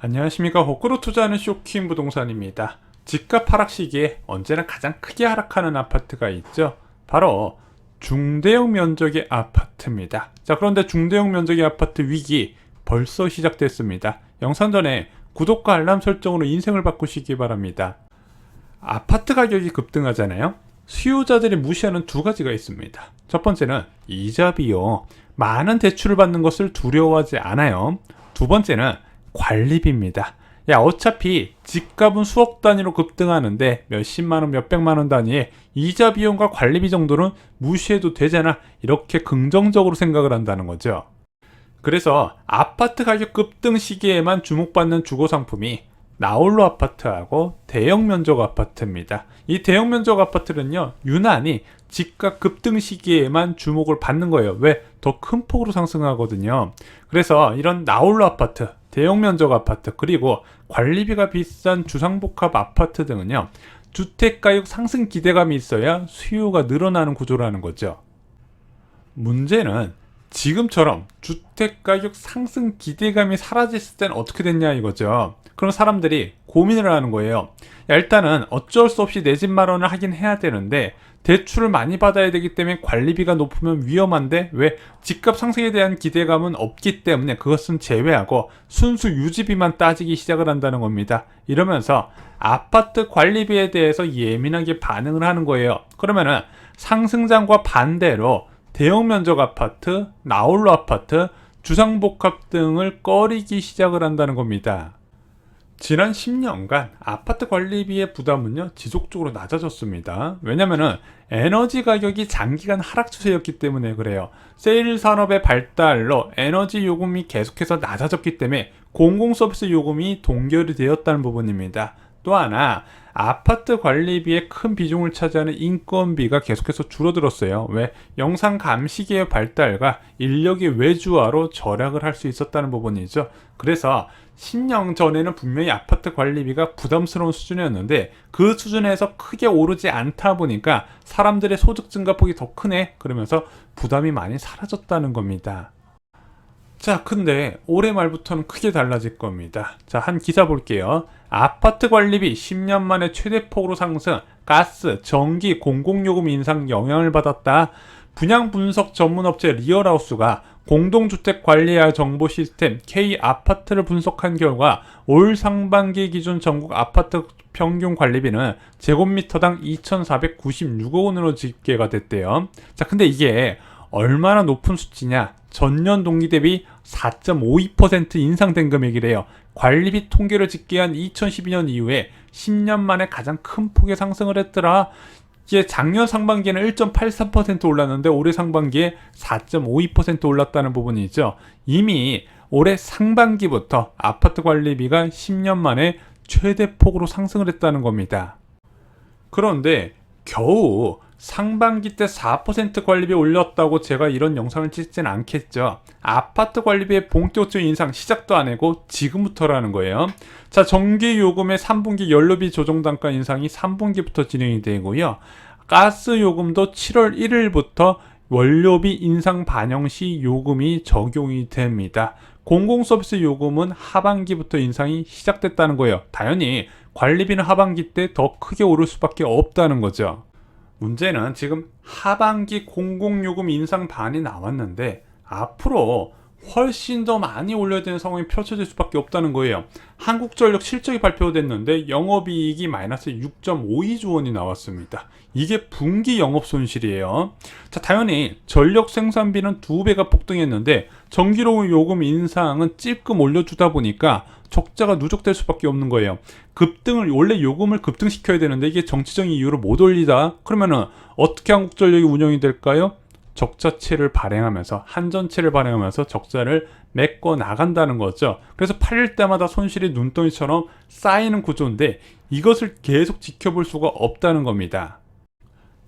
안녕하십니까 호크로 투자하는 쇼킹 부동산입니다. 집값 하락 시기에 언제나 가장 크게 하락하는 아파트가 있죠. 바로 중대형 면적의 아파트입니다. 자 그런데 중대형 면적의 아파트 위기 벌써 시작됐습니다. 영상 전에 구독과 알람 설정으로 인생을 바꾸시기 바랍니다. 아파트 가격이 급등하잖아요. 수요자들이 무시하는 두 가지가 있습니다. 첫 번째는 이자 비용. 많은 대출을 받는 것을 두려워하지 않아요. 두 번째는 관리비입니다. 야, 어차피 집값은 수억 단위로 급등하는데 몇십만 원, 몇백만 원 단위의 이자 비용과 관리비 정도는 무시해도 되잖아. 이렇게 긍정적으로 생각을 한다는 거죠. 그래서 아파트 가격 급등 시기에만 주목받는 주거 상품이 나홀로 아파트하고 대형 면적 아파트입니다. 이 대형 면적 아파트는요, 유난히 집값 급등 시기에만 주목을 받는 거예요. 왜? 더 큰 폭으로 상승하거든요. 그래서 이런 나홀로 아파트, 대형 면적 아파트, 그리고 관리비가 비싼 주상복합 아파트 등은요, 주택가격 상승 기대감이 있어야 수요가 늘어나는 구조라는 거죠. 문제는 지금처럼 주택가격 상승 기대감이 사라졌을 땐 어떻게 됐냐 이거죠. 그럼 사람들이 고민을 하는 거예요. 야, 일단은 어쩔 수 없이 내 집 마련을 하긴 해야 되는데 대출을 많이 받아야 되기 때문에 관리비가 높으면 위험한데 왜 집값 상승에 대한 기대감은 없기 때문에 그것은 제외하고 순수 유지비만 따지기 시작을 한다는 겁니다. 이러면서 아파트 관리비에 대해서 예민하게 반응을 하는 거예요. 그러면은 상승장과 반대로 대형 면적 아파트, 나홀로 아파트, 주상복합 등을 꺼리기 시작을 한다는 겁니다. 지난 10년간 아파트 관리비의 부담은요 지속적으로 낮아졌습니다. 왜냐면은 에너지 가격이 장기간 하락 추세였기 때문에 그래요. 세일 산업의 발달로 에너지 요금이 계속해서 낮아졌기 때문에 공공 서비스 요금이 동결이 되었다는 부분입니다. 또 하나 아파트 관리비의 큰 비중을 차지하는 인건비가 계속해서 줄어들었어요. 왜? 영상 감시기의 발달과 인력의 외주화로 절약을 할 수 있었다는 부분이죠. 그래서 10년 전에는 분명히 아파트 관리비가 부담스러운 수준이었는데 그 수준에서 크게 오르지 않다 보니까 사람들의 소득 증가 폭이 더 크네. 그러면서 부담이 많이 사라졌다는 겁니다. 자, 근데 올해 말부터는 크게 달라질 겁니다. 자, 한 기사 볼게요. 아파트 관리비 10년 만에 최대폭으로 상승, 가스, 전기, 공공요금 인상 영향을 받았다. 분양 분석 전문 업체 리얼하우스가 공동주택 관리와 정보 시스템 K 아파트를 분석한 결과 올 상반기 기준 전국 아파트 평균 관리비는 제곱미터당 2,496억 원으로 집계가 됐대요. 자, 근데 이게 얼마나 높은 수치냐? 전년 동기 대비 4.52% 인상된 금액이래요. 관리비 통계를 집계한 2012년 이후에 10년 만에 가장 큰 폭의 상승을 했더라. 이게 작년 상반기에는 1.83% 올랐는데 올해 상반기에 4.52% 올랐다는 부분이 있죠. 이미 올해 상반기부터 아파트 관리비가 10년 만에 최대폭으로 상승을 했다는 겁니다. 그런데 겨우 상반기 때 4% 관리비 올렸다고 제가 이런 영상을 찍진 않겠죠. 아파트 관리비의 본격적인 인상 시작도 안 하고 지금부터라는 거예요. 자, 전기 요금의 3분기 연료비 조정 단가 인상이 3분기부터 진행이 되고요. 가스 요금도 7월 1일부터 원료비 인상 반영 시 요금이 적용이 됩니다. 공공서비스 요금은 하반기부터 인상이 시작됐다는 거예요. 당연히 관리비는 하반기 때 더 크게 오를 수밖에 없다는 거죠. 문제는 지금 하반기 공공요금 인상 반이 나왔는데 앞으로 훨씬 더 많이 올려야 되는 상황이 펼쳐질 수밖에 없다는 거예요. 한국전력 실적이 발표됐는데 영업이익이 마이너스 6.52조 원이 나왔습니다. 이게 분기 영업 손실이에요. 자, 당연히 전력 생산비는 두 배가 폭등했는데 전기료 요금 인상은 찔끔 올려주다 보니까 적자가 누적될 수밖에 없는 거예요. 급등을 원래 요금을 급등시켜야 되는데 이게 정치적인 이유로 못 올리다 그러면은 어떻게 한국전력이 운영이 될까요? 적자체를 발행하면서 한전체를 발행하면서 적자를 메꿔 나간다는 거죠. 그래서 팔릴 때마다 손실이 눈덩이처럼 쌓이는 구조인데 이것을 계속 지켜볼 수가 없다는 겁니다.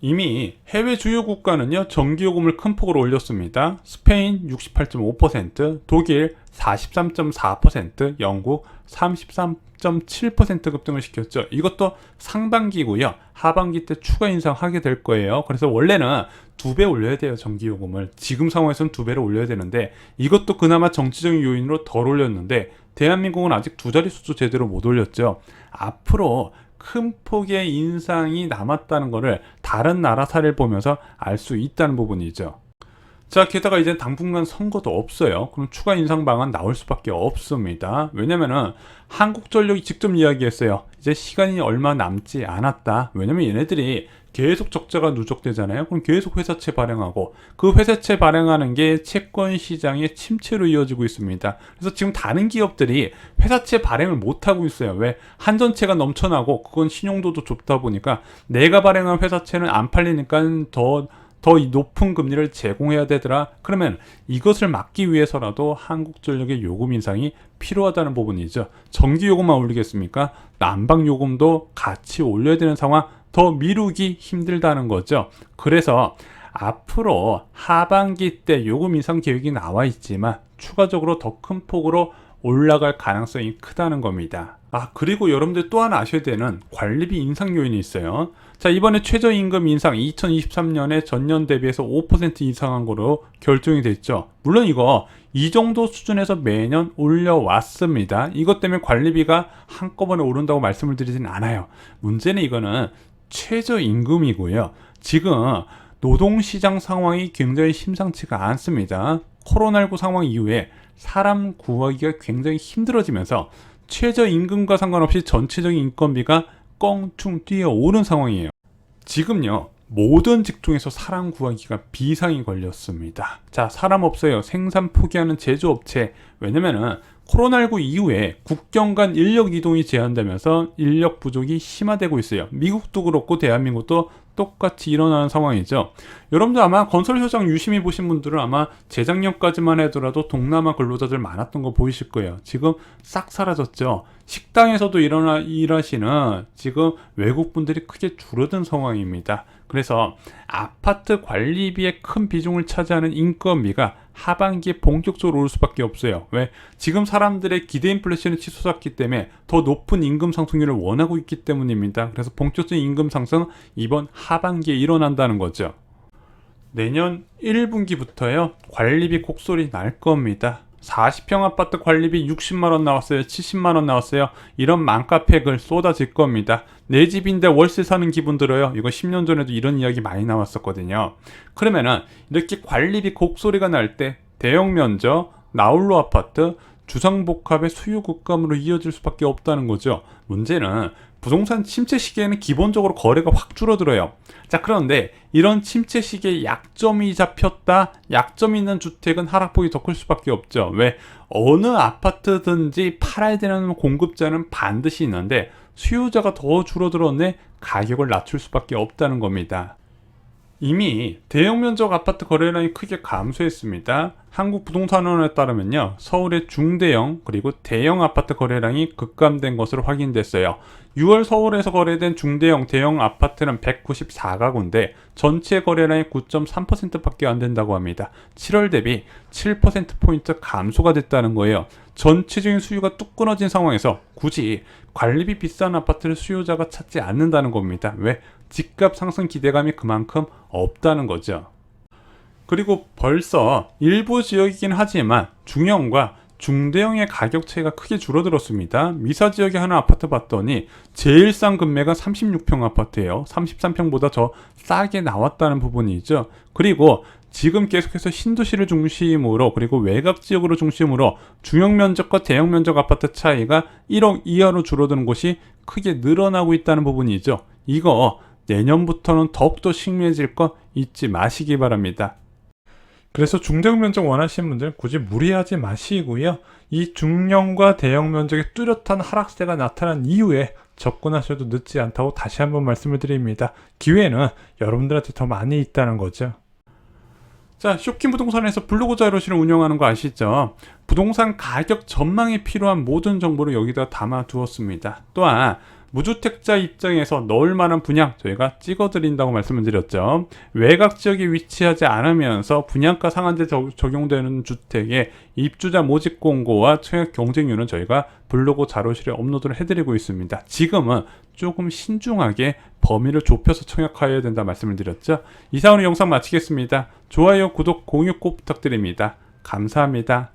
이미 해외 주요 국가는요, 전기요금을 큰 폭으로 올렸습니다. 스페인 68.5%, 독일 43.4%, 영국 33.7% 급등을 시켰죠. 이것도 상반기고요. 하반기 때 추가 인상하게 될 거예요. 그래서 원래는 두 배 올려야 돼요, 전기요금을. 지금 상황에서는 두 배를 올려야 되는데 이것도 그나마 정치적인 요인으로 덜 올렸는데 대한민국은 아직 두 자릿수도 제대로 못 올렸죠. 앞으로 큰 폭의 인상이 남았다는 것을 다른 나라 사례를 보면서 알 수 있다는 부분이죠. 자, 게다가 이제 당분간 선거도 없어요. 그럼 추가 인상 방안 나올 수밖에 없습니다. 왜냐면은 한국전력이 직접 이야기했어요. 이제 시간이 얼마 남지 않았다. 왜냐면 얘네들이 계속 적자가 누적되잖아요. 그럼 계속 회사채 발행하고 그 회사채 발행하는 게 채권 시장의 침체로 이어지고 있습니다. 그래서 지금 다른 기업들이 회사채 발행을 못 하고 있어요. 왜 한전채가 넘쳐나고 그건 신용도도 좁다 보니까 내가 발행한 회사채는 안 팔리니까 더 더 높은 금리를 제공해야 되더라. 그러면 이것을 막기 위해서라도 한국전력의 요금 인상이 필요하다는 부분이죠. 전기 요금만 올리겠습니까? 난방 요금도 같이 올려야 되는 상황 더 미루기 힘들다는 거죠. 그래서 앞으로 하반기 때 요금 인상 계획이 나와 있지만 추가적으로 더 큰 폭으로 올라갈 가능성이 크다는 겁니다. 아, 그리고 여러분들 또 하나 아셔야 되는 관리비 인상 요인이 있어요. 자, 이번에 최저임금 인상 2023년에 전년 대비해서 5% 인상한 거로 결정이 됐죠. 물론 이거 이 정도 수준에서 매년 올려왔습니다. 이것 때문에 관리비가 한꺼번에 오른다고 말씀을 드리진 않아요. 문제는 이거는 최저임금이고요. 지금 노동시장 상황이 굉장히 심상치가 않습니다. 코로나19 상황 이후에 사람 구하기가 굉장히 힘들어지면서 최저임금과 상관없이 전체적인 인건비가 껑충 뛰어오른 상황이에요. 지금요, 모든 직종에서 사람 구하기가 비상이 걸렸습니다. 자, 사람 없어요. 생산 포기하는 제조업체. 왜냐면은 코로나19 이후에 국경 간 인력 이동이 제한되면서 인력 부족이 심화되고 있어요. 미국도 그렇고 대한민국도 똑같이 일어나는 상황이죠. 여러분들 아마 건설 현장 유심히 보신 분들은 아마 재작년까지만 해더라도 동남아 근로자들 많았던 거 보이실 거예요. 지금 싹 사라졌죠. 식당에서도 일어나 일하시는 지금 외국 분들이 크게 줄어든 상황입니다. 그래서 아파트 관리비의 큰 비중을 차지하는 인건비가 하반기에 본격적으로 오를 수밖에 없어요. 왜? 지금 사람들의 기대 인플레이션이 치솟았기 때문에 더 높은 임금 상승률을 원하고 있기 때문입니다. 그래서 본격적인 임금 상승 이번 하반기에 일어난다는 거죠. 내년 1분기부터요. 관리비 곡소리 날 겁니다. 40평 아파트 관리비 60만원 나왔어요. 70만원 나왔어요. 이런 맘카팩을 쏟아질 겁니다. 내 집인데 월세 사는 기분 들어요. 이거 10년 전에도 이런 이야기 많이 나왔었거든요. 그러면은 이렇게 관리비 곡소리가 날 때 대형 면적, 나홀로 아파트, 주상복합의 수요 급감으로 이어질 수밖에 없다는 거죠. 문제는 부동산 침체 시기에는 기본적으로 거래가 확 줄어들어요. 자, 그런데 이런 침체 시기에 약점이 잡혔다. 약점 있는 주택은 하락폭이 더 클 수밖에 없죠. 왜? 어느 아파트든지 팔아야 되는 공급자는 반드시 있는데 수요자가 더 줄어들었네. 가격을 낮출 수밖에 없다는 겁니다. 이미 대형 면적 아파트 거래량이 크게 감소했습니다. 한국부동산원에 따르면요. 서울의 중대형 그리고 대형 아파트 거래량이 급감된 것으로 확인됐어요. 6월 서울에서 거래된 중대형 대형 아파트는 194가구인데 전체 거래량의 9.3%밖에 안 된다고 합니다. 7월 대비 7%포인트 감소가 됐다는 거예요. 전체적인 수요가 뚝 끊어진 상황에서 굳이 관리비 비싼 아파트를 수요자가 찾지 않는다는 겁니다. 왜? 집값 상승 기대감이 그만큼 없다는 거죠. 그리고 벌써 일부 지역이긴 하지만 중형과 중대형의 가격 차이가 크게 줄어들었습니다. 미사 지역에 하나 아파트 봤더니 제일 싼 금매가 36평 아파트예요. 33평보다 더 싸게 나왔다는 부분이죠. 그리고 지금 계속해서 신도시를 중심으로 그리고 외곽 지역으로 중심으로 중형 면적과 대형 면적 아파트 차이가 1억 이하로 줄어드는 곳이 크게 늘어나고 있다는 부분이죠. 이거 내년부터는 더욱더 심해질 거 잊지 마시기 바랍니다. 그래서 중대형 면적 원하시는 분들은 굳이 무리하지 마시고요. 이 중형과 대형 면적의 뚜렷한 하락세가 나타난 이후에 접근하셔도 늦지 않다고 다시 한번 말씀을 드립니다. 기회는 여러분들한테 더 많이 있다는 거죠. 자, 쇼킹 부동산에서 블로그 자료실을 운영하는 거 아시죠? 부동산 가격 전망에 필요한 모든 정보를 여기다 담아 두었습니다. 또한 무주택자 입장에서 넣을 만한 분양 저희가 찍어드린다고 말씀을 드렸죠. 외곽 지역에 위치하지 않으면서 분양가 상한제 적- 적용되는 주택의 입주자 모집 공고와 청약 경쟁률은 저희가 블로그 자료실에 업로드를 해드리고 있습니다. 지금은 조금 신중하게 범위를 좁혀서 청약하여야 된다 말씀을 드렸죠. 이상으로 영상 마치겠습니다. 좋아요, 구독, 공유 꼭 부탁드립니다. 감사합니다.